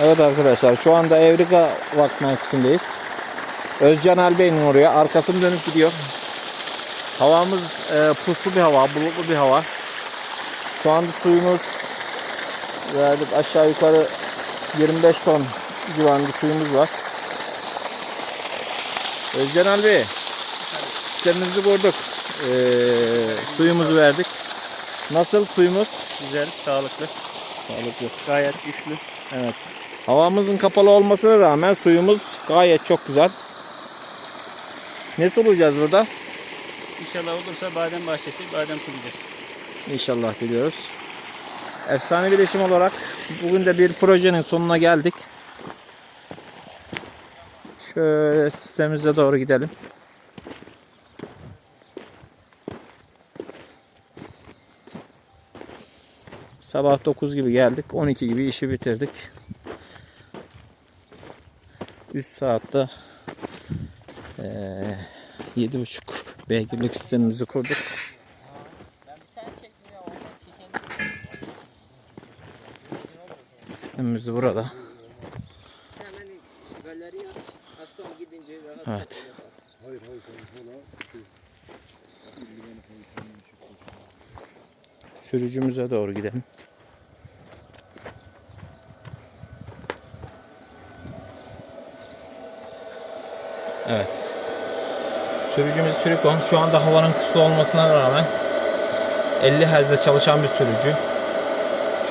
Evet arkadaşlar şu anda Evrika Vak mevkisindeyiz. Özcan Albey'in oraya arkasını dönüp gidiyor. Havamız e, puslu bir hava, bulutlu bir hava. Şu anda suyumuz verdik aşağı yukarı 25 ton civarında suyumuz var. Özcan Albey sistemimizi kurduk. E, suyumuzu verdik. Nasıl suyumuz? Güzel, sağlıklı, Sağlıklı. gayet güçlü. Evet. Havamızın kapalı olmasına rağmen suyumuz gayet çok güzel. Ne sulayacağız burada? İnşallah olursa badem bahçesi, badem sulayacağız. İnşallah diliyoruz. Efsane Bileşim olarak bugün de bir projenin sonuna geldik. Şöyle sistemimize doğru gidelim. Sabah 9 gibi geldik. 12 gibi işi bitirdik. 3 saatte eee 7.5 beygirlik sistemimizi kurduk. Sistemimiz burada. Hemen süperleri yap. Sürücümüze doğru gidelim. Evet. Sürücümüz Sürikon. Şu anda havanın puslu olmasına rağmen 50 Hz'de çalışan bir sürücü.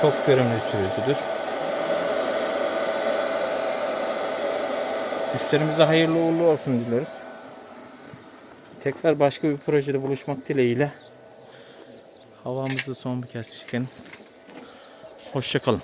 Çok bir sürücüdür. Müşterimize hayırlı uğurlu olsun diliyoruz. Tekrar başka bir projede buluşmak dileğiyle havamızı son bir kez çekelim. Hoşçakalın.